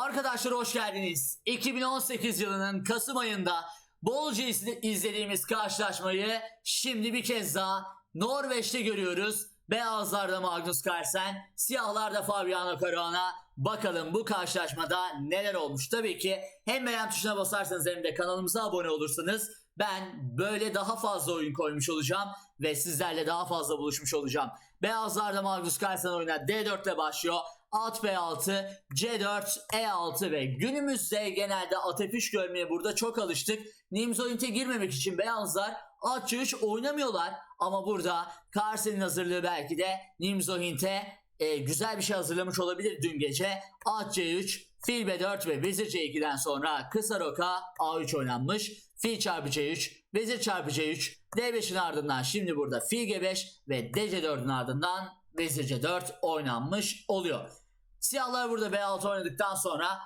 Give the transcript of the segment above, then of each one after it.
Arkadaşlar hoş geldiniz. 2018 yılının Kasım ayında bolca izle- izlediğimiz karşılaşmayı şimdi bir kez daha Norveç'te görüyoruz. Beyazlarda Magnus Carlsen, siyahlarda Fabiano Caruana. Bakalım bu karşılaşmada neler olmuş. Tabii ki hem beğen tuşuna basarsanız hem de kanalımıza abone olursanız ben böyle daha fazla oyun koymuş olacağım ve sizlerle daha fazla buluşmuş olacağım. Beyazlarda Magnus Carlsen oyuna D4 ile başlıyor. At B6, C4, E6 ve günümüzde genelde at F3 görmeye burada çok alıştık. Nimzoint'e girmemek için beyazlar at C3 oynamıyorlar ama burada Carlsen'in hazırlığı belki de Nimzoint'e e, güzel bir şey hazırlamış olabilir dün gece. At C3, Fil B4 ve Vezir C2'den sonra kısa roka A3 oynanmış. Fil çarpı C3, Vezir çarpı C3, D5'in ardından şimdi burada Fil G5 ve DC4'ün ardından Vezir C4 oynanmış oluyor. Siyahlar burada B6 oynadıktan sonra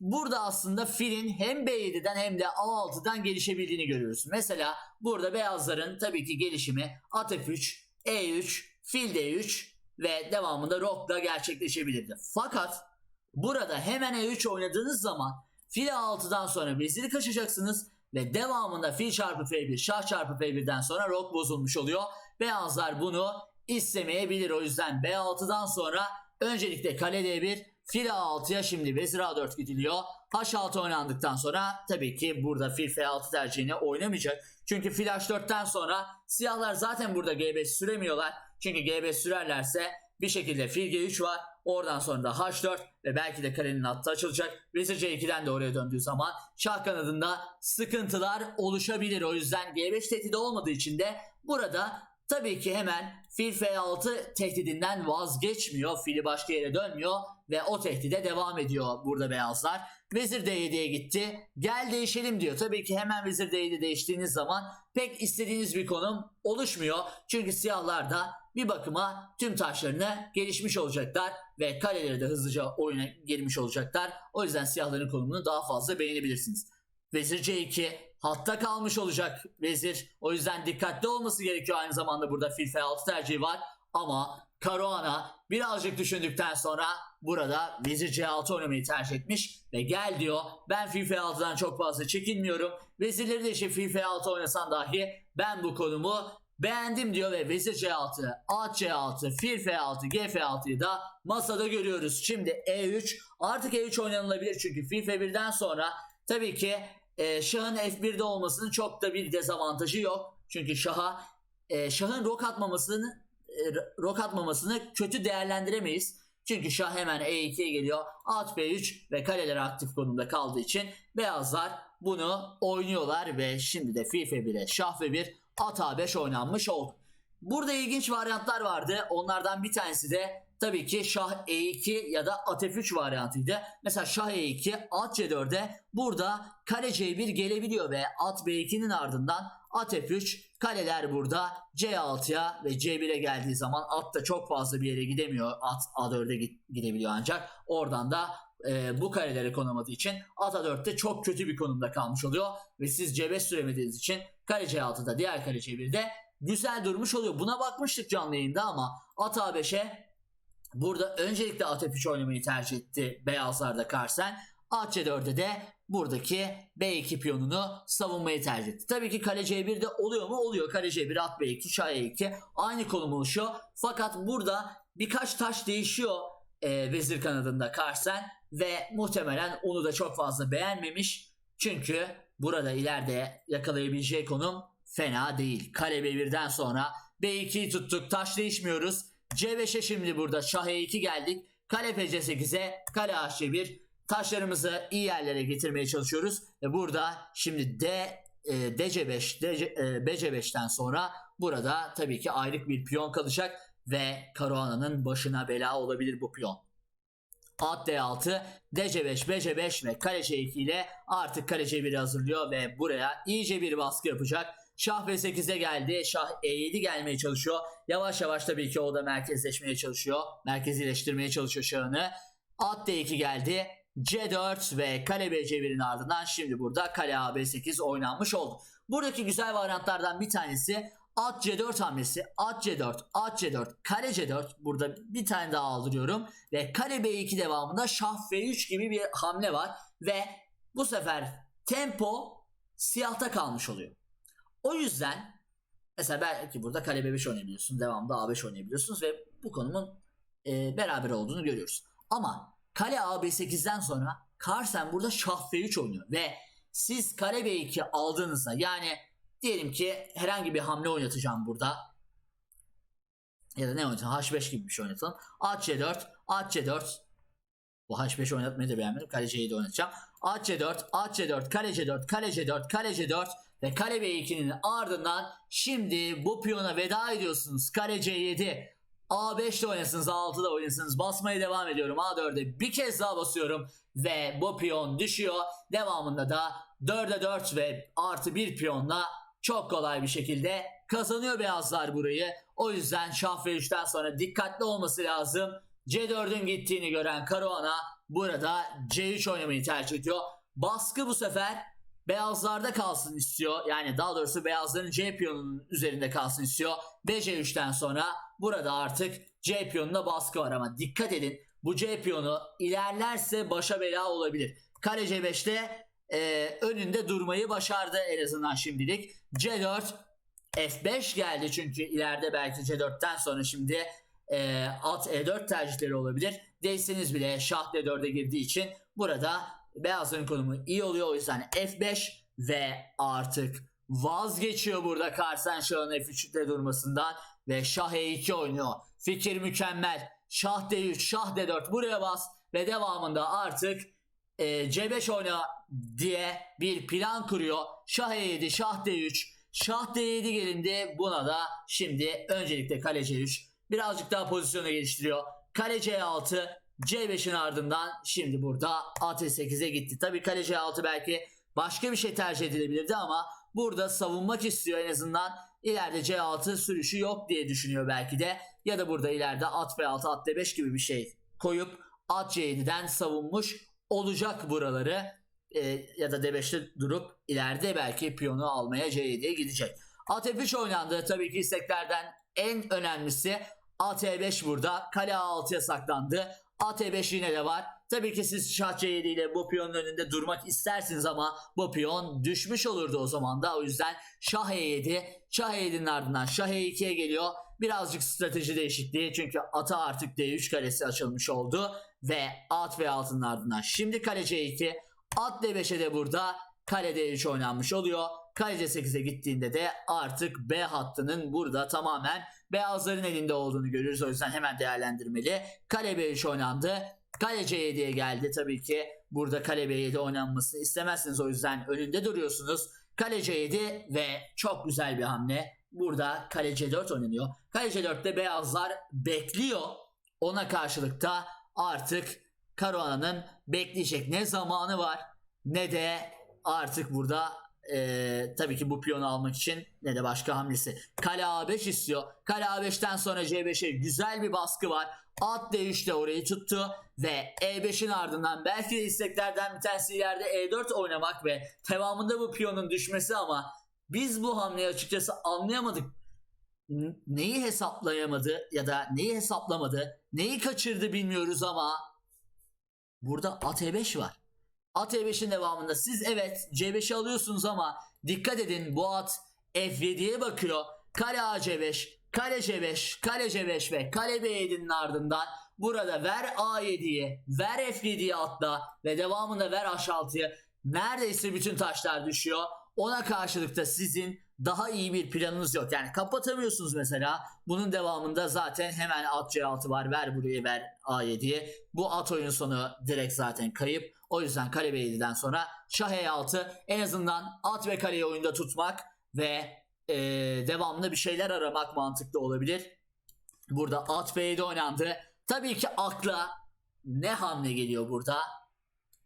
burada aslında filin hem B7'den hem de A6'dan gelişebildiğini görüyoruz. Mesela burada beyazların tabii ki gelişimi at F3, E3, fil D3 ve devamında rokla gerçekleşebilirdi. Fakat burada hemen E3 oynadığınız zaman fil A6'dan sonra veziri kaçacaksınız ve devamında fil çarpı F1, şah çarpı F1'den sonra rok bozulmuş oluyor. Beyazlar bunu istemeyebilir. O yüzden B6'dan sonra öncelikle kale D1, fil A6'ya şimdi vezir A4 gidiliyor. H6 oynandıktan sonra tabii ki burada fil F6 tercihini oynamayacak. Çünkü fil H4'ten sonra siyahlar zaten burada G5 süremiyorlar. Çünkü G5 sürerlerse bir şekilde fil G3 var. Oradan sonra da H4 ve belki de kalenin hattı açılacak. Vezir C2'den de oraya döndüğü zaman şah kanadında sıkıntılar oluşabilir. O yüzden G5 tehdidi olmadığı için de burada tabii ki hemen fil F6 tehdidinden vazgeçmiyor. Fili başka yere dönmüyor ve o tehdide devam ediyor burada beyazlar. Vezir D7'ye gitti. Gel değişelim diyor. Tabii ki hemen vezir D7 değiştiğiniz zaman pek istediğiniz bir konum oluşmuyor. Çünkü siyahlar da bir bakıma tüm taşlarını gelişmiş olacaklar ve kaleleri de hızlıca oyuna girmiş olacaklar. O yüzden siyahların konumunu daha fazla beğenebilirsiniz. Vezir C2 hatta kalmış olacak vezir. O yüzden dikkatli olması gerekiyor. Aynı zamanda burada fil F6 tercihi var. Ama Caruana birazcık düşündükten sonra burada vezir C6 oynamayı tercih etmiş. Ve gel diyor ben fil F6'dan çok fazla çekinmiyorum. Vezirleri de işte fil F6 oynasan dahi ben bu konumu beğendim diyor ve vezir C6, at C6, fil F6, G F6'yı da masada görüyoruz. Şimdi E3 artık E3 oynanılabilir çünkü fil F1'den sonra tabii ki e, şahın F1'de olmasının çok da bir dezavantajı yok. Çünkü şaha e, şahın rok atmamasını e, rok atmamasını kötü değerlendiremeyiz. Çünkü şah hemen E2'ye geliyor. At B3 ve kaleler aktif konumda kaldığı için beyazlar bunu oynuyorlar ve şimdi de fil F1'e şah F1 at A5 oynanmış oldu. Burada ilginç varyantlar vardı. Onlardan bir tanesi de tabii ki şah E2 ya da at F3 varyantıydı. Mesela şah E2 at C4'e burada kale C1 gelebiliyor ve at B2'nin ardından at F3 kaleler burada C6'ya ve C1'e geldiği zaman at da çok fazla bir yere gidemiyor. At A4'e git- gidebiliyor ancak oradan da e, bu kareleri konamadığı için at A4'te çok kötü bir konumda kalmış oluyor ve siz C5 süremediğiniz için kale C6'da diğer kale C1'de güzel durmuş oluyor. Buna bakmıştık canlı yayında ama at A5'e burada öncelikle at F3 oynamayı tercih etti beyazlarda Carlsen. At C4'de de buradaki B2 piyonunu savunmayı tercih etti. Tabii ki kale C1'de oluyor mu? Oluyor. Kale C1, at B2, şah E2 aynı konum oluşuyor. Fakat burada birkaç taş değişiyor e, vezir kanadında Carlsen ve muhtemelen onu da çok fazla beğenmemiş. Çünkü burada ileride yakalayabileceği konum fena değil. Kale B1'den sonra B2'yi tuttuk. Taş değişmiyoruz. C5'e şimdi burada şah E2 geldik. Kale FC8'e kale H1 taşlarımızı iyi yerlere getirmeye çalışıyoruz. Ve burada şimdi D e, DC5 DC, e, BC5'ten sonra burada tabii ki ayrık bir piyon kalacak ve Caruana'nın başına bela olabilir bu piyon. At D6, DC5, BC5 ve kale C2 ile artık kale C1'i hazırlıyor ve buraya iyice bir baskı yapacak. Şah B8'e geldi. Şah E7 gelmeye çalışıyor. Yavaş yavaş tabii ki o da merkezleşmeye çalışıyor. Merkezileştirmeye çalışıyor şahını. At D2 geldi. C4 ve kale B1'in ardından şimdi burada kale A B8 oynanmış oldu. Buradaki güzel varyantlardan bir tanesi At C4 hamlesi. At C4, at C4, kale C4. Burada bir tane daha aldırıyorum. Ve kale B2 devamında şah F3 gibi bir hamle var. Ve bu sefer tempo siyahta kalmış oluyor. O yüzden mesela belki burada kale B5 oynayabiliyorsunuz. Devamında A5 oynayabiliyorsunuz ve bu konumun e, beraber olduğunu görüyoruz. Ama kale A8'den sonra Carlsen burada şah F3 oynuyor ve siz kale B2 aldığınızda yani diyelim ki herhangi bir hamle oynatacağım burada ya da ne oynatalım H5 gibi bir şey oynatalım. At C4, at C4 bu H5 oynatmayı da beğenmedim. Kale C7 oynatacağım. At C4, at C4, kale C4, kale C4, kale C4 ve kale B2'nin ardından şimdi bu piyona veda ediyorsunuz. Kale C7, A5'te oynasınız, A6'da oynasınız. Basmaya devam ediyorum. A4'e bir kez daha basıyorum ve bu piyon düşüyor. Devamında da 4'e 4 ve artı bir piyonla çok kolay bir şekilde kazanıyor beyazlar burayı. O yüzden şah ve 3'ten sonra dikkatli olması lazım. C4'ün gittiğini gören Caruana burada C3 oynamayı tercih ediyor. Baskı bu sefer beyazlarda kalsın istiyor. Yani daha doğrusu beyazların C piyonunun üzerinde kalsın istiyor. Ve C3'ten sonra burada artık C piyonuna baskı var ama dikkat edin bu C piyonu ilerlerse başa bela olabilir. Kale C5'te e, önünde durmayı başardı en azından şimdilik. C4 F5 geldi çünkü ileride belki C4'ten sonra şimdi e, at E4 tercihleri olabilir. Değilseniz bile şah D4'e girdiği için burada beyazların konumu iyi oluyor. O yüzden F5 ve artık vazgeçiyor burada Karsen Şah'ın F3'te durmasından ve Şah E2 oynuyor. Fikir mükemmel. Şah D3, Şah D4 buraya bas ve devamında artık e, C5 oyna diye bir plan kuruyor. Şah E7, Şah D3, Şah D7 gelindi. Buna da şimdi öncelikle kale C3 birazcık daha pozisyonu geliştiriyor. Kale C6, C5'in ardından şimdi burada at 8'e gitti. Tabii kale C6 belki başka bir şey tercih edilebilirdi ama burada savunmak istiyor en azından. İleride C6 sürüşü yok diye düşünüyor belki de. Ya da burada ileride at B6, at D5 gibi bir şey koyup at C7'den savunmuş olacak buraları. Ee, ya da D5'te durup ileride belki piyonu almaya C7'ye gidecek. At F3 oynandı. Tabii ki isteklerden en önemlisi at E5 burada. Kale A6'ya saklandı. At E5 yine de var. Tabii ki siz şah C7 ile bu piyonun önünde durmak istersiniz ama bu piyon düşmüş olurdu o zaman da. O yüzden şah E7, şah E7'nin ardından şah E2'ye geliyor. Birazcık strateji değişikliği çünkü ata artık D3 karesi açılmış oldu. Ve at ve altının ardından şimdi kale C2, at D5'e de burada kale D3 oynanmış oluyor. Kale C8'e gittiğinde de artık B hattının burada tamamen beyazların elinde olduğunu görüyoruz. O yüzden hemen değerlendirmeli. Kale B3 oynandı. Kale C7'ye geldi. Tabii ki burada kale B7 oynanmasını istemezsiniz. O yüzden önünde duruyorsunuz. Kale C7 ve çok güzel bir hamle. Burada kale C4 oynanıyor. Kale C4'te beyazlar bekliyor. Ona karşılıkta artık Caruana'nın bekleyecek ne zamanı var ne de artık burada e, tabii ki bu piyonu almak için ne de başka hamlesi. Kale A5 istiyor. Kale A5'ten sonra C5'e güzel bir baskı var. At D3 de orayı tuttu ve E5'in ardından belki de isteklerden bir tanesi ileride E4 oynamak ve devamında bu piyonun düşmesi ama biz bu hamleyi açıkçası anlayamadık. Neyi hesaplayamadı ya da neyi hesaplamadı, neyi kaçırdı bilmiyoruz ama burada at E5 var. At E5'in devamında siz evet C5'i alıyorsunuz ama dikkat edin bu at F7'ye bakıyor. Kale A5, kale C5, kale C5 ve kale B7'nin ardından burada ver A7'ye, ver F7'ye atla ve devamında ver H6'ya. Neredeyse bütün taşlar düşüyor. Ona karşılık da sizin daha iyi bir planınız yok. Yani kapatamıyorsunuz mesela. Bunun devamında zaten hemen at C6 var. Ver buraya ver A7'ye. Bu at oyun sonu direkt zaten kayıp. O yüzden kale B7'den sonra şah E6 en azından at ve kaleyi oyunda tutmak ve e, devamlı bir şeyler aramak mantıklı olabilir. Burada at B7 oynandı. Tabii ki akla ne hamle geliyor burada?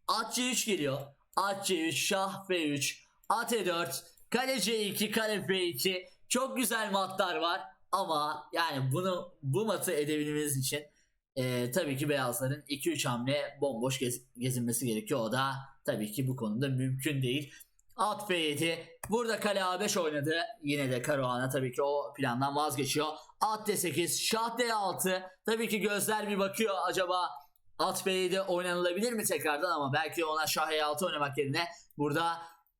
At C3 geliyor. At C3, şah F3, at E4, kale C2, kale F2. Çok güzel matlar var ama yani bunu bu matı edebilmemiz için e, tabii ki beyazların 2-3 hamle bomboş gez- gezinmesi gerekiyor. O da tabii ki bu konuda mümkün değil. At B7. Burada kale A5 oynadı. Yine de Karahan'a tabii ki o plandan vazgeçiyor. At D8, şah D6. Tabii ki gözler bir bakıyor acaba at B7 oynanılabilir mi tekrardan ama belki ona şah E6 oynamak yerine burada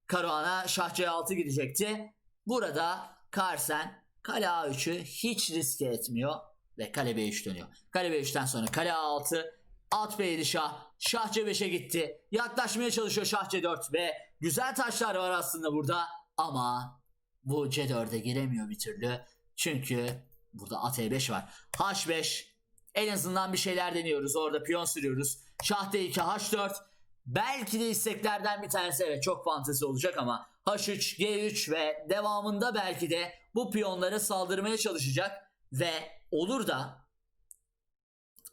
Karahan'a şah C6 gidecekti. Burada Carlsen kale A3'ü hiç riske etmiyor ve kale B3 dönüyor. Kale B3'ten sonra kale A6, at B7 şah, şah C5'e gitti. Yaklaşmaya çalışıyor şah C4 ve güzel taşlar var aslında burada ama bu C4'e giremiyor bir türlü. Çünkü burada at E5 var. H5 en azından bir şeyler deniyoruz. Orada piyon sürüyoruz. Şah D2, H4 belki de isteklerden bir tanesi evet çok fantezi olacak ama H3, G3 ve devamında belki de bu piyonlara saldırmaya çalışacak ve olur da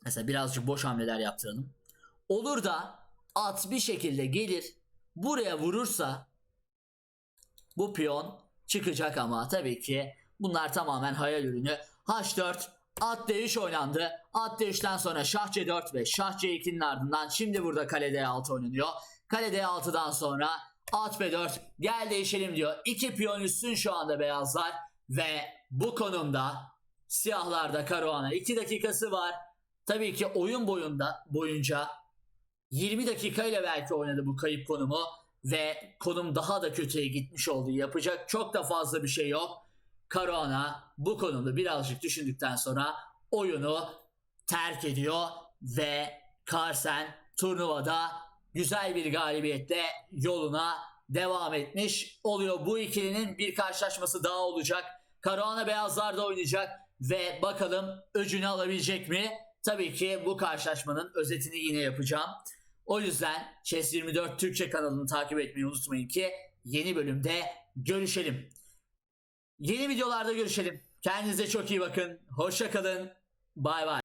mesela birazcık boş hamleler yaptıralım. Olur da at bir şekilde gelir buraya vurursa bu piyon çıkacak ama tabii ki bunlar tamamen hayal ürünü. H4 at D3 oynandı. At D3'ten sonra şah C4 ve şah C2'nin ardından şimdi burada kale D6 oynanıyor. Kale D6'dan sonra at B4 gel değişelim diyor. İki piyon üstün şu anda beyazlar ve bu konumda siyahlarda Karahan'a 2 dakikası var. Tabii ki oyun boyunda boyunca 20 dakika ile belki oynadı bu kayıp konumu ve konum daha da kötüye gitmiş oldu. Yapacak çok da fazla bir şey yok. Caruana bu konuda birazcık düşündükten sonra oyunu terk ediyor ve Carlsen turnuvada güzel bir galibiyetle yoluna devam etmiş oluyor. Bu ikilinin bir karşılaşması daha olacak. Caruana beyazlarda oynayacak ve bakalım öcünü alabilecek mi? Tabii ki bu karşılaşmanın özetini yine yapacağım. O yüzden Chess 24 Türkçe kanalını takip etmeyi unutmayın ki yeni bölümde görüşelim. Yeni videolarda görüşelim. Kendinize çok iyi bakın. Hoşça kalın. Bay bay.